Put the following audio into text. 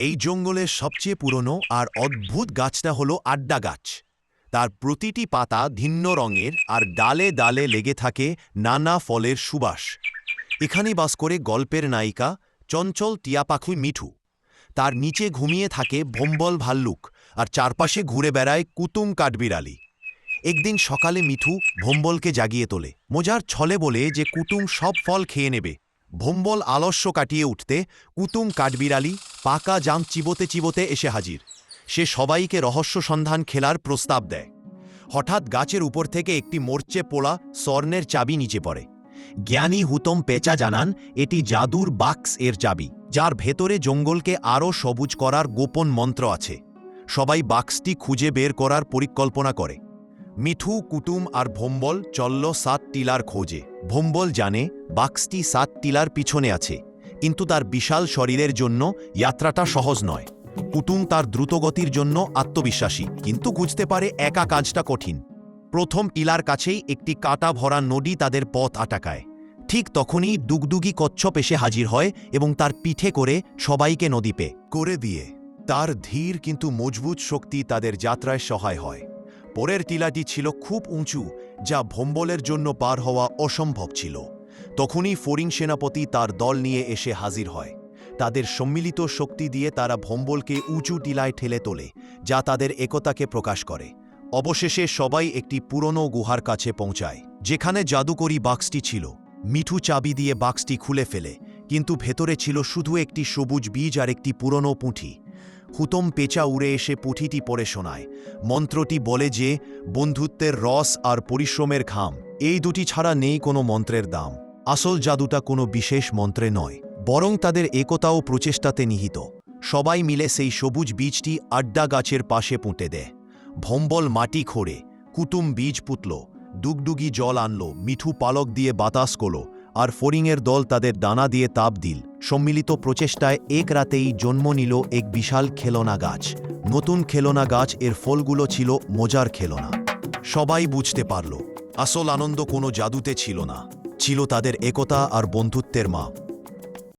এই জঙ্গলের সবচেয়ে পুরনো আর অদ্ভুত গাছটা হলো আড্ডা গাছ। তার প্রতিটি পাতা ভিন্ন রঙের আর ডালে ডালে লেগে থাকে নানা ফলের সুবাস। এখানে বাস করে গল্পের নায়িকা, চঞ্চল টিয়াপাখুই মিঠু। তার নিচে ঘুমিয়ে থাকে ভম্বল ভাল্লুক আর চারপাশে ঘুরে বেড়ায় কুতুম কাঠবিড়ালি। একদিন সকালে মিঠু ভম্বলকে জাগিয়ে তোলে। মজার ছলে বলে যে কুতুম সব ফল খেয়ে নেবে। ভম্বল আলস্য কাটিয়ে উঠতে কুতুম কাঠবিড়ালি পাকা জাম চিবোতে চিবোতে এসে হাজির। সে সবাইকে রহস্য সন্ধান খেলার প্রস্তাব দেয়। হঠাৎ গাছের উপর থেকে একটি মোর্চে পোড়া স্বর্ণের চাবি নিচে পড়ে। জ্ঞানী হুতম পেঁচা জানান, এটি জাদুর বাক্স এর চাবি, যার ভেতরে জঙ্গলকে আরও সবুজ করার গোপন মন্ত্র আছে। সবাই বাক্সটি খুঁজে বের করার পরিকল্পনা করে। মিঠু কুটুম আর ভোম্বল চলল সাত টিলার খোঁজে। ভোম্বল জানে বাক্সটি সাত টিলার পিছনে আছে, কিন্তু তার বিশাল শরীরের জন্য যাত্রাটা সহজ নয়। কুটুম তার দ্রুতগতির জন্য আত্মবিশ্বাসী, কিন্তু বুঝতে পারে একা কাজটা কঠিন। প্রথম টিলার কাছেই একটি কাটা ভরা নদী তাদের পথ আটাকায়। ঠিক তখনই দুগদুগি কচ্ছপ এসে হাজির হয় এবং তার পিঠে করে সবাইকে নদী পে করে দিয়ে। তার ধীর কিন্তু মজবুত শক্তি তাদের যাত্রায় সহায় হয়। পরের টিলাটি ছিল খুব উঁচু যা ভম্বলের জন্য পার হওয়া অসম্ভব ছিল। তখনই ফরিং সেনাপতি তার দল নিয়ে এসে হাজির হয়। তাদের সম্মিলিত শক্তি দিয়ে তারা ভম্বলকে উঁচু টিলায় ঠেলে তোলে, যা তাদের একতাকে প্রকাশ করে। অবশেষে সবাই একটি পুরনো গুহার কাছে পৌঁছায়, যেখানে জাদুকরি বাক্সটি ছিল। মিঠু চাবি দিয়ে বাক্সটি খুলে ফেলে, কিন্তু ভেতরে ছিল শুধু একটি সবুজ বীজ আর একটি পুরনো পুঁথি হুতম পেঁচা উড়ে এসে পুঁথিটি পড়ে শোনায়। মন্ত্রটি বলে যে, বন্ধুত্বের রস আর পরিশ্রমের ঘাম, এই দুটি ছাড়া নেই কোনো মন্ত্রের দাম। আসল জাদুটা কোনো বিশেষ মন্ত্রে নয়, বরং তাদের একতা ও প্রচেষ্টাতে নিহিত। সবাই মিলে সেই সবুজ বীজটি আড্ডা গাছের পাশে পুঁতে দেয়। ভম্বল মাটি খোঁড়ে কুতুম বীজ পুতল ডুগডুগি জল আনলো, মিঠু পালক দিয়ে বাতাস করল আর ফরিংয়ের দল তাদের দানা দিয়ে তাপ দিল। সম্মিলিত প্রচেষ্টায় এক রাতেই জন্ম নিল এক বিশাল খেলনা গাছ। নতুন খেলনা গাছ এর ফলগুলো ছিল মজার খেলনা। সবাই বুঝতে পারল, আসল আনন্দ কোনো জাদুতে ছিল না। ছিল তাদের একতা আর বন্ধুত্বের মাপ।